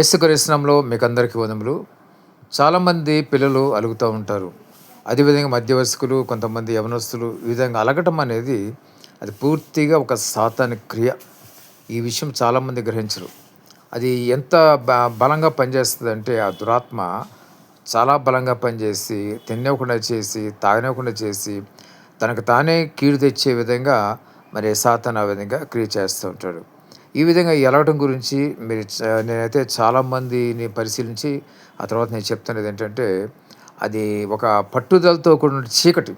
ఏసుకరిశనంలో మీకు అందరికీ వదములు. చాలామంది పిల్లలు అలుగుతూ ఉంటారు. అదేవిధంగా మధ్యవయస్కులు కొంతమంది యవనస్తులు ఈ విధంగా అలగటం అనేది అది పూర్తిగా ఒక సాతాని క్రియ. ఈ విషయం చాలామంది గ్రహించరు. అది ఎంత బ బలంగా పనిచేస్తుందంటే ఆ దురాత్మ చాలా బలంగా పనిచేసి తినకుండా చేసి తాగనివ్వకుండా చేసి తనకు తానే కీడు తెచ్చే విధంగా మరి సాతాన్ ఆ విధంగా క్రియ చేస్తూ ఉంటాడు. ఈ విధంగా ఈ ఎలగటం గురించి మీరు చ- నేనైతే చాలామందిని పరిశీలించి ఆ తర్వాత నేను చెప్తున్నది ఏంటంటే అది ఒక పట్టుదలతో కూడిన చీకటి.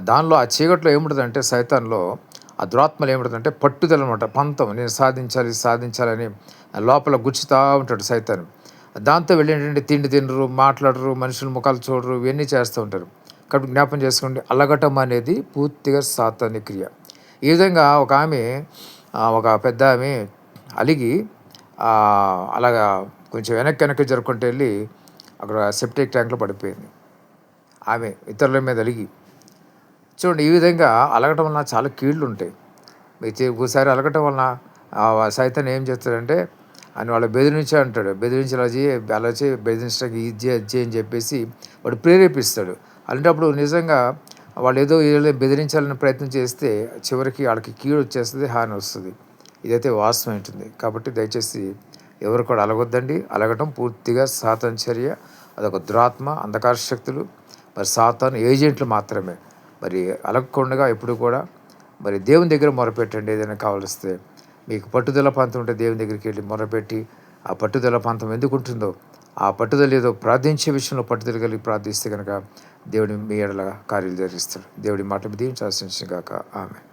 దానిలో ఆ చీకటిలో ఏముంటుందంటే సైతాన్లో ఆ దురాత్మలు ఏముంటుందంటే పట్టుదల అనమాట పంతం. నేను సాధించాలి సాధించాలని లోపల గుచ్చుతూ ఉంటాడు సైతాన్. దాంతో వెళ్ళి ఏంటంటే తిండి తినరు మాట్లాడరు మనుషుల ముఖాలు చూడరు ఇవన్నీ చేస్తూ ఉంటారు. కాబట్టి జ్ఞాపం చేసుకోండి అలగటం అనేది పూర్తిగా సాతాని క్రియ. ఈ విధంగా ఒక ఆమె ఒక పెద్ద ఆమె అలిగి అలాగా కొంచెం వెనక్కి వెనక్కి జరుపుకుంటూ వెళ్ళి అక్కడ సెప్టిక్ ట్యాంక్లో పడిపోయింది. ఆమె ఇతరుల మీద అలిగి. చూడండి ఈ విధంగా అలగటం వలన చాలా కీళ్ళు ఉంటాయి. మీకు ఒకసారి అలగటం వలన సైతాన్ని ఏం చేస్తాడంటే ఆయన వాళ్ళు బెదిరించి అంటాడు. బెదిరించి అలా చేయి అలా చేయి బెదిరించడానికి ఇది చేయి అని చెప్పేసి వాడు ప్రేరేపిస్తాడు. అలాంటప్పుడు నిజంగా వాళ్ళు ఏదో ఏదో బెదిరించాలని ప్రయత్నం చేస్తే చివరికి వాళ్ళకి కీడు వచ్చేస్తుంది హాని వస్తుంది. ఇదైతే వాస్తవం ఉంటుంది కాబట్టి దయచేసి ఎవరు కూడా అలగొద్దండి. అలగటం పూర్తిగా సాతాన్ చర్య. అదొక దురాత్మ అంధకార శక్తులు. మరి సాతాన్ ఏజెంట్లు మాత్రమే. మరి అలగకుండా ఎప్పుడు కూడా మరి దేవుని దగ్గర మొరపెట్టండి. ఏదైనా కావలిస్తే మీకు పట్టుదల పంతం ఉంటే దేవుని దగ్గరికి వెళ్ళి మొరపెట్టి ఆ పట్టుదల పంతం ఎందుకు ఉంటుందో ఆ పట్టుదల ఏదో ప్రార్థించే విషయంలో పట్టుదల కలిగి ప్రార్థిస్తే కనుక దేవుడి మీ ఎడల కార్యాలు జరిగిస్తాడు. దేవుడి మాట దీవించాల్సిన కాక ఆమె